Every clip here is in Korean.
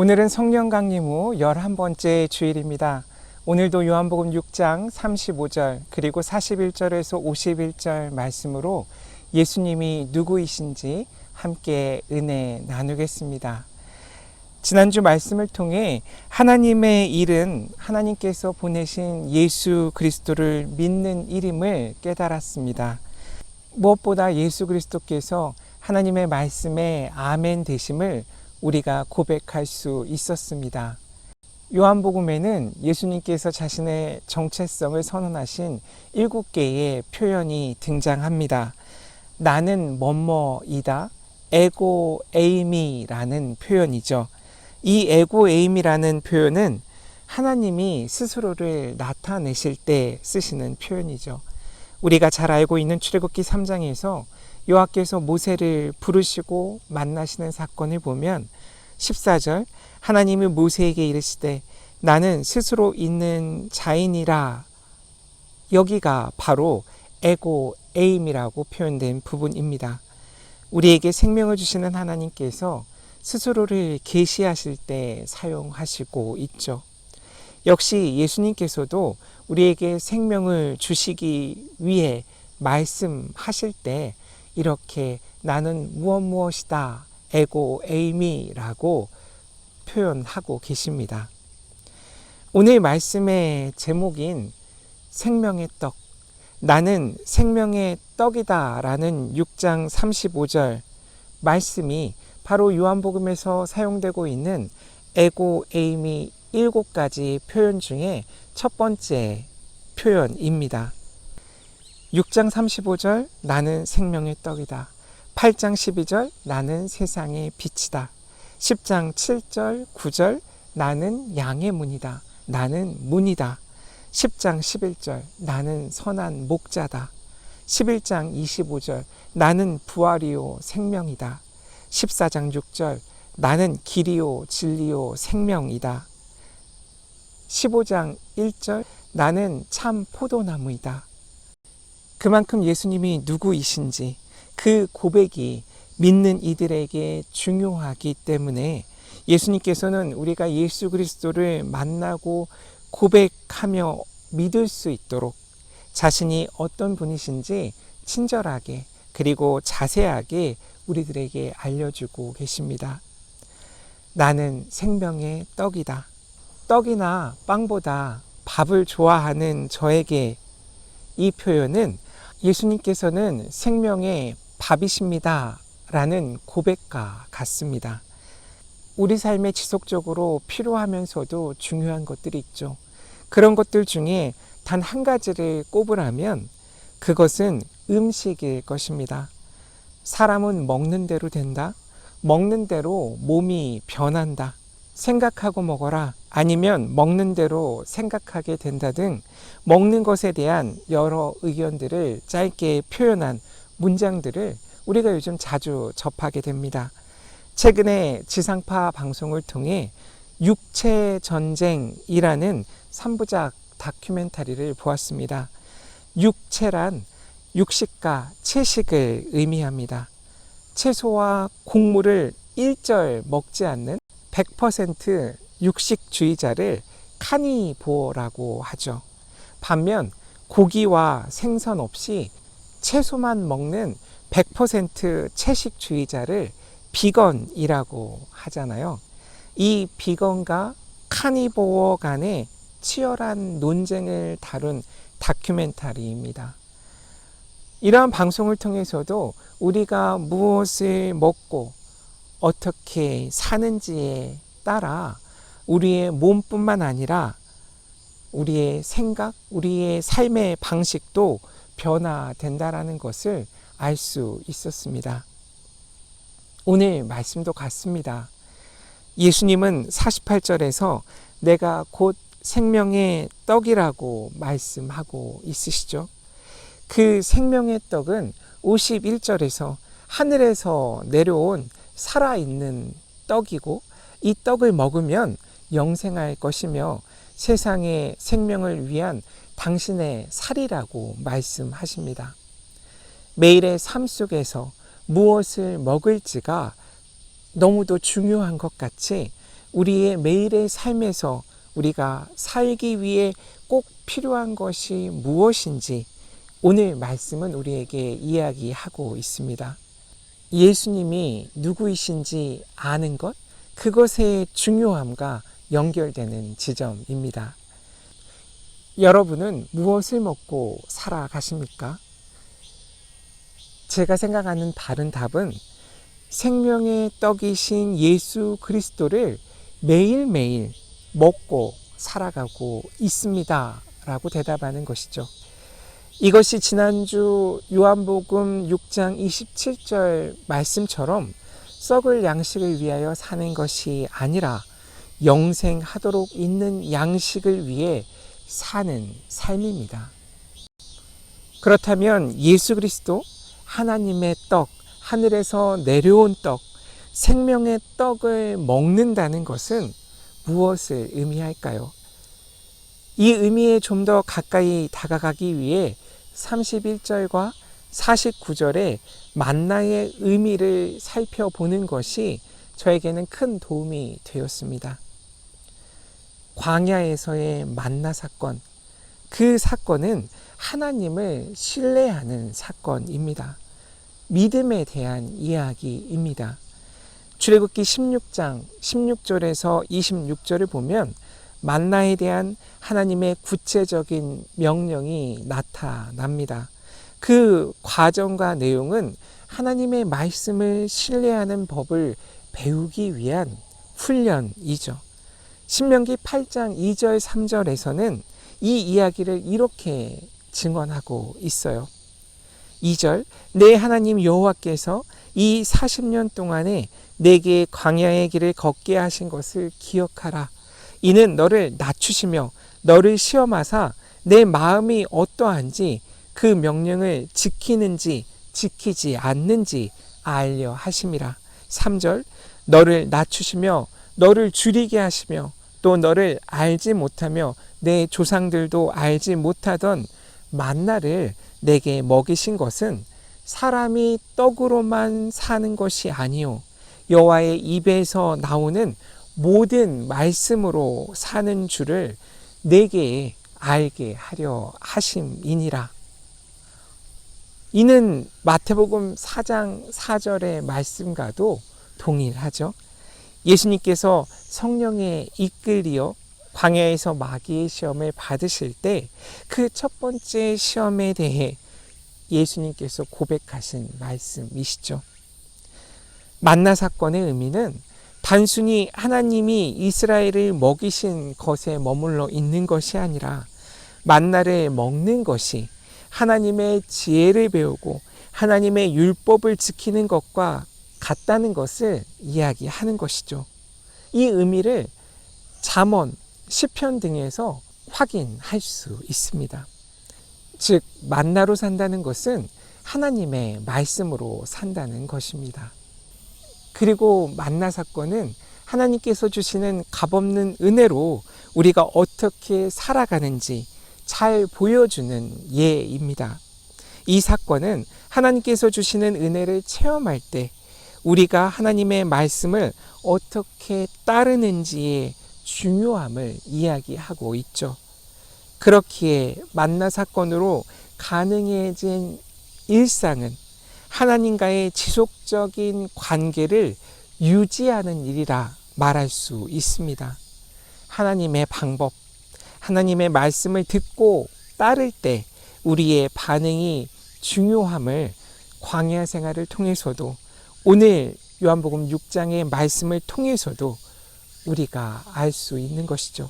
오늘은 성령 강림 후 11번째 주일입니다. 오늘도 요한복음 6장 35절 그리고 41절에서 51절 말씀으로 예수님이 누구이신지 함께 은혜 나누겠습니다. 지난주 말씀을 통해 하나님의 일은 하나님께서 보내신 예수 그리스도를 믿는 일임을 깨달았습니다. 무엇보다 예수 그리스도께서 하나님의 말씀에 아멘 되심을 우리가 고백할 수 있었습니다. 요한복음에는 예수님께서 자신의 정체성을 선언하신 일곱 개의 표현이 등장합니다. 나는 뭐뭐이다. 에고 에이미라는 표현이죠. 이 에고 에이미라는 표현은 하나님이 스스로를 나타내실 때 쓰시는 표현이죠. 우리가 잘 알고 있는 출애굽기 3장에서 여호와께서 모세를 부르시고 만나시는 사건을 보면 14절 하나님이 모세에게 이르시되 나는 스스로 있는 자인이라 여기가 바로 에고 에임이라고 표현된 부분입니다. 우리에게 생명을 주시는 하나님께서 스스로를 계시하실 때 사용하시고 있죠. 역시 예수님께서도 우리에게 생명을 주시기 위해 말씀하실 때 이렇게 나는 무엇 무엇이다 에고 에이미라고 표현하고 계십니다. 오늘 말씀의 제목인 생명의 떡 나는 생명의 떡이다 라는 6장 35절 말씀이 바로 요한복음에서 사용되고 있는 에고 에이미 일곱 가지 표현 중에 첫 번째 표현입니다. 6장 35절 나는 생명의 떡이다. 8장 12절 나는 세상의 빛이다. 10장 7절 9절 나는 양의 문이다. 나는 문이다. 10장 11절 나는 선한 목자다. 11장 25절 나는 부활이요 생명이다. 14장 6절 나는 길이요 진리요 생명이다. 15장 1절 나는 참 포도나무이다. 그만큼 예수님이 누구이신지 그 고백이 믿는 이들에게 중요하기 때문에 예수님께서는 우리가 예수 그리스도를 만나고 고백하며 믿을 수 있도록 자신이 어떤 분이신지 친절하게 그리고 자세하게 우리들에게 알려주고 계십니다. 나는 생명의 떡이다. 떡이나 빵보다 밥을 좋아하는 저에게 이 표현은 예수님께서는 생명의 밥이십니다. 라는 고백과 같습니다. 우리 삶에 지속적으로 필요하면서도 중요한 것들이 있죠. 그런 것들 중에 단 한 가지를 꼽으라면 그것은 음식일 것입니다. 사람은 먹는 대로 된다. 먹는 대로 몸이 변한다. 생각하고 먹어라. 아니면 먹는 대로 생각하게 된다 등 먹는 것에 대한 여러 의견들을 짧게 표현한 문장들을 우리가 요즘 자주 접하게 됩니다. 최근에 지상파 방송을 통해 육체 전쟁이라는 3부작 다큐멘터리를 보았습니다. 육체란 육식과 채식을 의미합니다. 채소와 곡물을 일절 먹지 않는 100% 육식주의자를 카니보라고 하죠. 반면 고기와 생선 없이 채소만 먹는 100% 채식주의자를 비건이라고 하잖아요. 이 비건과 카니보어 간의 치열한 논쟁을 다룬 다큐멘터리입니다. 이러한 방송을 통해서도 우리가 무엇을 먹고 어떻게 사는지에 따라 우리의 몸뿐만 아니라 우리의 생각, 우리의 삶의 방식도 변화된다라는 것을 알 수 있었습니다. 오늘 말씀도 같습니다. 예수님은 48절에서 내가 곧 생명의 떡이라고 말씀하고 있으시죠. 그 생명의 떡은 51절에서 하늘에서 내려온 살아있는 떡이고 이 떡을 먹으면 영생할 것이며 세상의 생명을 위한 당신의 살이라고 말씀하십니다. 매일의 삶 속에서 무엇을 먹을지가 너무도 중요한 것 같이 우리의 매일의 삶에서 우리가 살기 위해 꼭 필요한 것이 무엇인지 오늘 말씀은 우리에게 이야기하고 있습니다. 예수님이 누구이신지 아는 것, 그것의 중요함과 연결되는 지점입니다. 여러분은 무엇을 먹고 살아가십니까? 제가 생각하는 바른 답은 생명의 떡이신 예수 그리스도를 매일매일 먹고 살아가고 있습니다. 라고 대답하는 것이죠. 이것이 지난주 요한복음 6장 27절 말씀처럼 썩을 양식을 위하여 사는 것이 아니라 영생하도록 있는 양식을 위해 사는 삶입니다. 그렇다면 예수 그리스도 하나님의 떡, 하늘에서 내려온 떡, 생명의 떡을 먹는다는 것은 무엇을 의미할까요? 이 의미에 좀 더 가까이 다가가기 위해 31절과 49절의 만나의 의미를 살펴보는 것이 저에게는 큰 도움이 되었습니다. 광야에서의 만나 사건, 그 사건은 하나님을 신뢰하는 사건입니다. 믿음에 대한 이야기입니다. 출애굽기 16장 16절에서 26절을 보면 만나에 대한 하나님의 구체적인 명령이 나타납니다. 그 과정과 내용은 하나님의 말씀을 신뢰하는 법을 배우기 위한 훈련이죠. 신명기 8장 2절 3절에서는 이 이야기를 이렇게 증언하고 있어요. 2절 내 하나님 여호와께서 이 40년 동안에 내게 광야의 길을 걷게 하신 것을 기억하라. 이는 너를 낮추시며 너를 시험하사 내 마음이 어떠한지 그 명령을 지키는지 지키지 않는지 알려 하심이라. 3절 너를 낮추시며 너를 줄이게 하시며 또 너를 알지 못하며 내 조상들도 알지 못하던 만나를 내게 먹이신 것은 사람이 떡으로만 사는 것이 아니요 여호와의 입에서 나오는 모든 말씀으로 사는 줄을 내게 알게 하려 하심이니라. 이는 마태복음 4장 4절의 말씀과도 동일하죠. 예수님께서 성령에 이끌리어 광야에서 마귀의 시험을 받으실 때 그 첫 번째 시험에 대해 예수님께서 고백하신 말씀이시죠. 만나 사건의 의미는 단순히 하나님이 이스라엘을 먹이신 것에 머물러 있는 것이 아니라 만나를 먹는 것이 하나님의 지혜를 배우고 하나님의 율법을 지키는 것과 같다는 것을 이야기하는 것이죠. 이 의미를 잠언, 시편 등에서 확인할 수 있습니다. 즉 만나로 산다는 것은 하나님의 말씀으로 산다는 것입니다. 그리고 만나 사건은 하나님께서 주시는 값없는 은혜로 우리가 어떻게 살아가는지 잘 보여주는 예입니다. 이 사건은 하나님께서 주시는 은혜를 체험할 때 우리가 하나님의 말씀을 어떻게 따르는지의 중요함을 이야기하고 있죠. 그렇기에 만나 사건으로 가능해진 일상은 하나님과의 지속적인 관계를 유지하는 일이라 말할 수 있습니다. 하나님의 방법, 하나님의 말씀을 듣고 따를 때 우리의 반응이 중요함을 광야 생활을 통해서도 오늘 요한복음 6장의 말씀을 통해서도 우리가 알 수 있는 것이죠.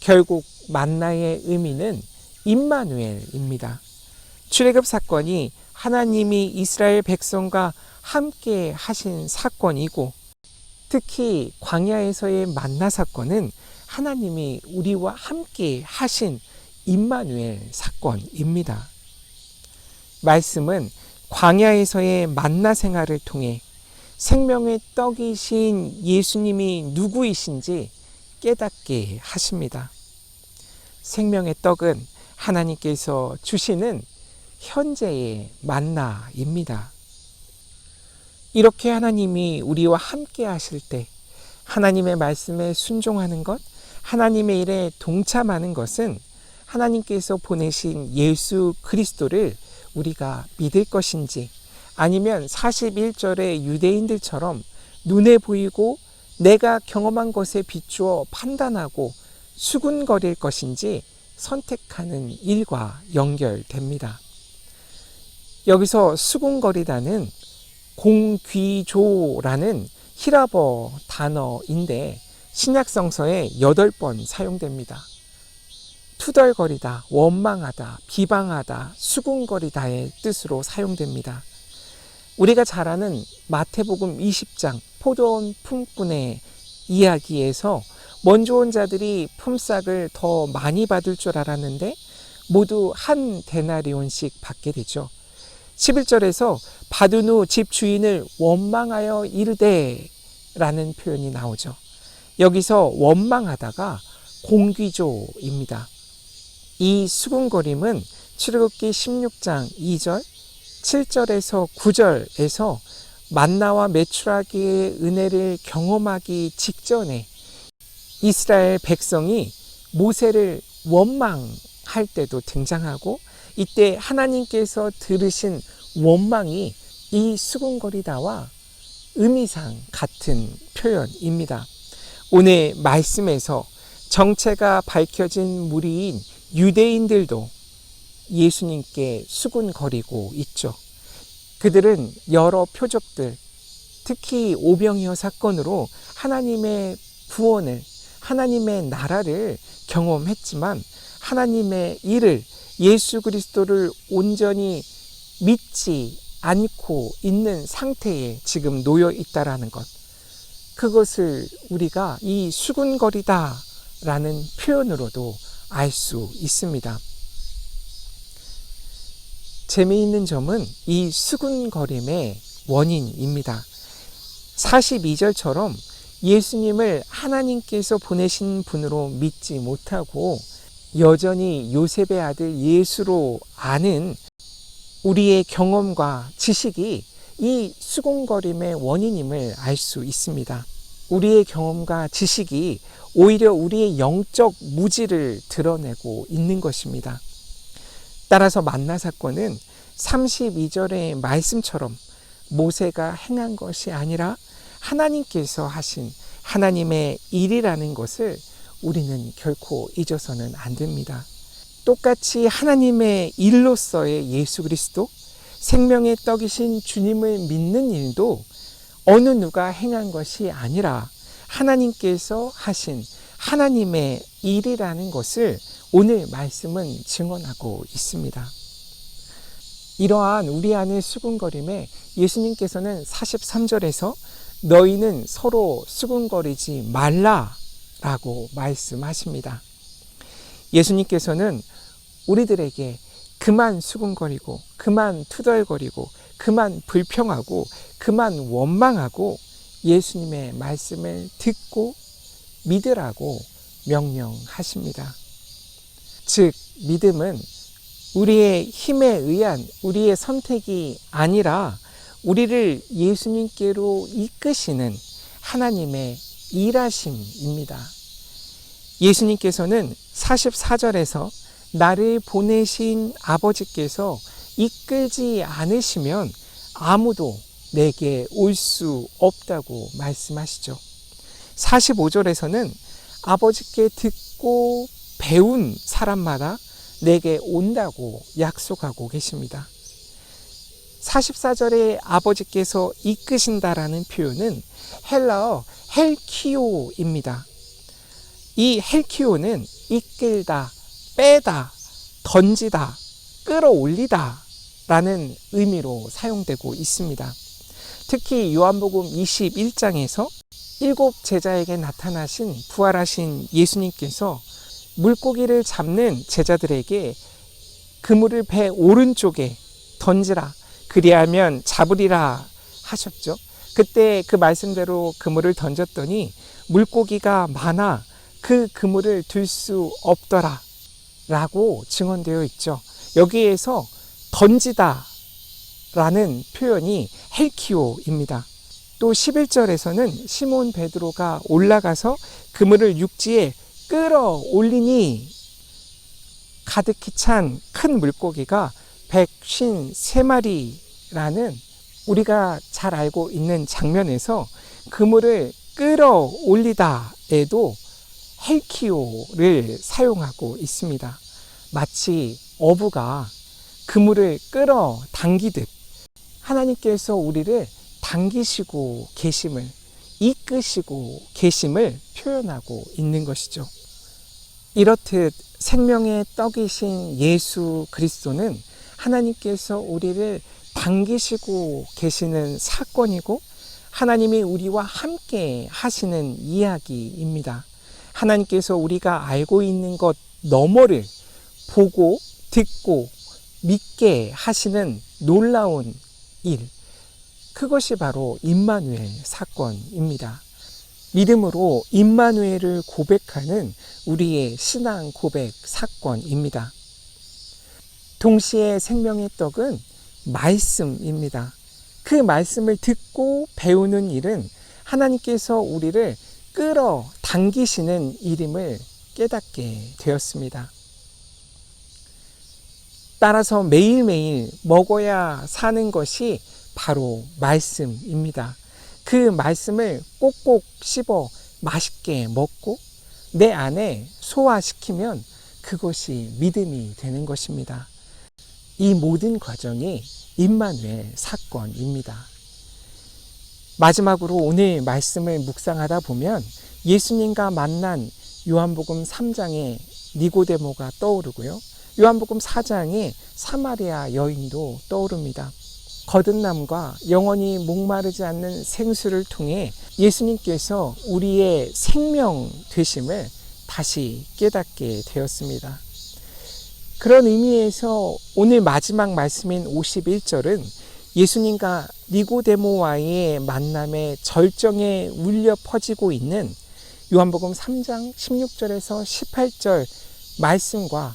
결국 만나의 의미는 임마누엘입니다. 출애굽 사건이 하나님이 이스라엘 백성과 함께 하신 사건이고 특히 광야에서의 만나 사건은 하나님이 우리와 함께 하신 임마누엘 사건입니다. 말씀은 광야에서의 만나 생활을 통해 생명의 떡이신 예수님이 누구이신지 깨닫게 하십니다. 생명의 떡은 하나님께서 주시는 현재의 만나입니다. 이렇게 하나님이 우리와 함께 하실 때 하나님의 말씀에 순종하는 것, 하나님의 일에 동참하는 것은 하나님께서 보내신 예수 그리스도를 우리가 믿을 것인지 아니면 41절의 유대인들처럼 눈에 보이고 내가 경험한 것에 비추어 판단하고 수군거릴 것인지 선택하는 일과 연결됩니다. 여기서 수군거리다는 공귀조라는 히라버 단어인데 신약성서에 8번 사용됩니다. 투덜거리다, 원망하다, 비방하다, 수군거리다의 뜻으로 사용됩니다. 우리가 잘 아는 마태복음 20장 포도원 품꾼의 이야기에서 먼저 온 자들이 품삯을 더 많이 받을 줄 알았는데 모두 한 데나리온씩 받게 되죠. 11절에서 받은 후 집 주인을 원망하여 이르되 라는 표현이 나오죠. 여기서 원망하다가 공귀조입니다. 이 수군거림은 출애굽기 16장 2절, 7절에서 9절에서 만나와 메추라기의 은혜를 경험하기 직전에 이스라엘 백성이 모세를 원망할 때도 등장하고 이때 하나님께서 들으신 원망이 이 수군거리다와 의미상 같은 표현입니다. 오늘 말씀에서 정체가 밝혀진 무리인 유대인들도 예수님께 수군거리고 있죠. 그들은 여러 표적들, 특히 오병이어 사건으로 하나님의 구원을, 하나님의 나라를 경험했지만 하나님의 일을 예수 그리스도를 온전히 믿지 않고 있는 상태에 지금 놓여 있다라는 것. 그것을 우리가 이 수군거리다 라는 표현으로도 알 수 있습니다. 재미있는 점은 이 수군거림의 원인입니다. 42절처럼 예수님을 하나님께서 보내신 분으로 믿지 못하고 여전히 요셉의 아들 예수로 아는 우리의 경험과 지식이 이 수군거림의 원인임을 알 수 있습니다. 우리의 경험과 지식이 오히려 우리의 영적 무지를 드러내고 있는 것입니다. 따라서 만나 사건은 32절의 말씀처럼 모세가 행한 것이 아니라 하나님께서 하신 하나님의 일이라는 것을 우리는 결코 잊어서는 안 됩니다. 똑같이 하나님의 일로서의 예수 그리스도, 생명의 떡이신 주님을 믿는 일도 어느 누가 행한 것이 아니라 하나님께서 하신 하나님의 일이라는 것을 오늘 말씀은 증언하고 있습니다. 이러한 우리 안의 수군거림에 예수님께서는 43절에서 너희는 서로 수군거리지 말라라고 말씀하십니다. 예수님께서는 우리들에게 그만 수군거리고, 그만 투덜거리고, 그만 불평하고, 그만 원망하고 예수님의 말씀을 듣고 믿으라고 명령하십니다. 즉, 믿음은 우리의 힘에 의한 우리의 선택이 아니라 우리를 예수님께로 이끄시는 하나님의 일하심입니다. 예수님께서는 44절에서 나를 보내신 아버지께서 이끌지 않으시면 아무도 내게 올 수 없다고 말씀하시죠. 45절에서는 아버지께 듣고 배운 사람마다 내게 온다고 약속하고 계십니다. 44절에 아버지께서 이끄신다라는 표현은 헬라어 헬키오입니다. 이 헬키오는 이끌다, 빼다, 던지다, 끌어올리다 라는 의미로 사용되고 있습니다. 특히 요한복음 21장에서 일곱 제자에게 나타나신 부활하신 예수님께서 물고기를 잡는 제자들에게 그물을 배 오른쪽에 던지라 그리하면 잡으리라 하셨죠. 그때 그 말씀대로 그물을 던졌더니 물고기가 많아 그 그물을 들 수 없더라 라고 증언되어 있죠. 여기에서 던지다 라는 표현이 헬키오입니다. 또 11절에서는 시몬 베드로가 올라가서 그물을 육지에 끌어올리니 가득히 찬 큰 물고기가 153마리라는 우리가 잘 알고 있는 장면에서 그물을 끌어올리다에도 헬키오를 사용하고 있습니다. 마치 어부가 그물을 끌어 당기듯 하나님께서 우리를 당기시고 계심을 이끄시고 계심을 표현하고 있는 것이죠. 이렇듯 생명의 떡이신 예수 그리스도는 하나님께서 우리를 당기시고 계시는 사건이고 하나님이 우리와 함께 하시는 이야기입니다. 하나님께서 우리가 알고 있는 것 너머를 보고 듣고 믿게 하시는 놀라운 일. 그것이 바로 임마누엘 사건입니다. 믿음으로 임마누엘을 고백하는 우리의 신앙 고백 사건입니다. 동시에 생명의 떡은 말씀입니다. 그 말씀을 듣고 배우는 일은 하나님께서 우리를 끌어 당기시는 일임을 깨닫게 되었습니다. 따라서 매일매일 먹어야 사는 것이 바로 말씀입니다. 그 말씀을 꼭꼭 씹어 맛있게 먹고 내 안에 소화시키면 그것이 믿음이 되는 것입니다. 이 모든 과정이 임마누엘 사건입니다. 마지막으로 오늘 말씀을 묵상하다 보면 예수님과 만난 요한복음 3장의 니고데모가 떠오르고요. 요한복음 4장의 사마리아 여인도 떠오릅니다. 거듭남과 영원히 목마르지 않는 생수를 통해 예수님께서 우리의 생명 되심을 다시 깨닫게 되었습니다. 그런 의미에서 오늘 마지막 말씀인 51절은 예수님과 니고데모와의 만남의 절정에 울려 퍼지고 있는 요한복음 3장 16절에서 18절 말씀과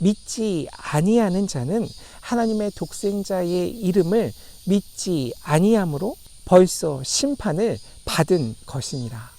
믿지 아니하는 자는 하나님의 독생자의 이름을 믿지 아니함으로 벌써 심판을 받은 것이니라.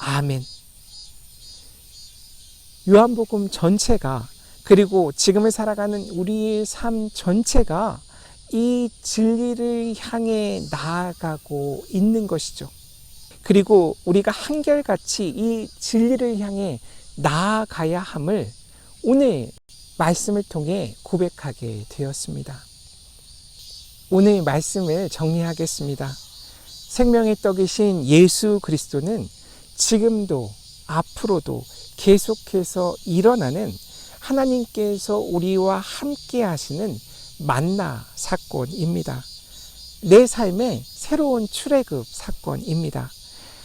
아멘. 요한복음 전체가 그리고 지금을 살아가는 우리의 삶 전체가 이 진리를 향해 나아가고 있는 것이죠. 그리고 우리가 한결같이 이 진리를 향해 나아가야 함을 오늘 말씀을 통해 고백하게 되었습니다. 오늘 말씀을 정리하겠습니다. 생명의 떡이신 예수 그리스도는 지금도 앞으로도 계속해서 일어나는 하나님께서 우리와 함께 하시는 만나 사건입니다. 내 삶의 새로운 출애굽 사건입니다.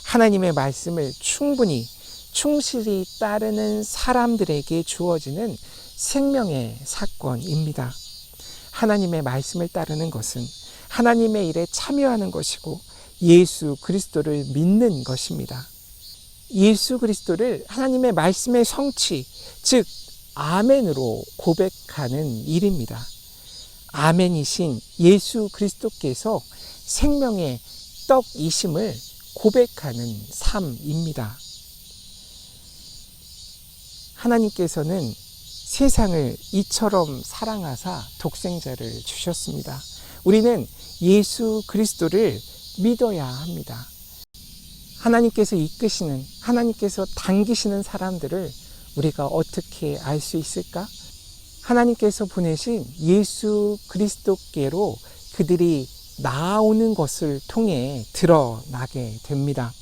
하나님의 말씀을 충분히 충실히 따르는 사람들에게 주어지는 생명의 사건입니다. 하나님의 말씀을 따르는 것은 하나님의 일에 참여하는 것이고 예수 그리스도를 믿는 것입니다. 예수 그리스도를 하나님의 말씀의 성취, 즉 아멘으로 고백하는 일입니다. 아멘이신 예수 그리스도께서 생명의 떡이심을 고백하는 삶입니다. 하나님께서는 세상을 이처럼 사랑하사 독생자를 주셨습니다. 우리는 예수 그리스도를 믿어야 합니다. 하나님께서 이끄시는, 하나님께서 당기시는 사람들을 우리가 어떻게 알 수 있을까? 하나님께서 보내신 예수 그리스도께로 그들이 나오는 것을 통해 드러나게 됩니다.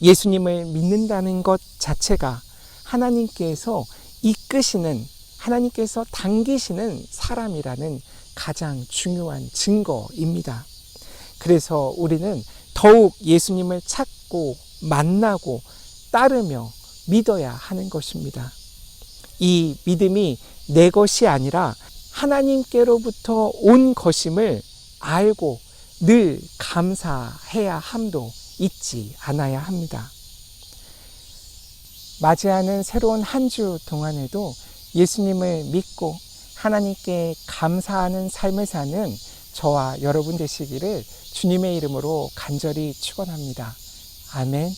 예수님을 믿는다는 것 자체가 하나님께서 이끄시는, 하나님께서 당기시는 사람이라는 가장 중요한 증거입니다. 그래서 우리는 더 더욱 예수님을 찾고 만나고 따르며 믿어야 하는 것입니다. 이 믿음이 내 것이 아니라 하나님께로부터 온 것임을 알고 늘 감사해야 함도 잊지 않아야 합니다. 맞이하는 새로운 한 주 동안에도 예수님을 믿고 하나님께 감사하는 삶을 사는 저와 여러분 되시기를 주님의 이름으로 간절히 축원합니다. 아멘.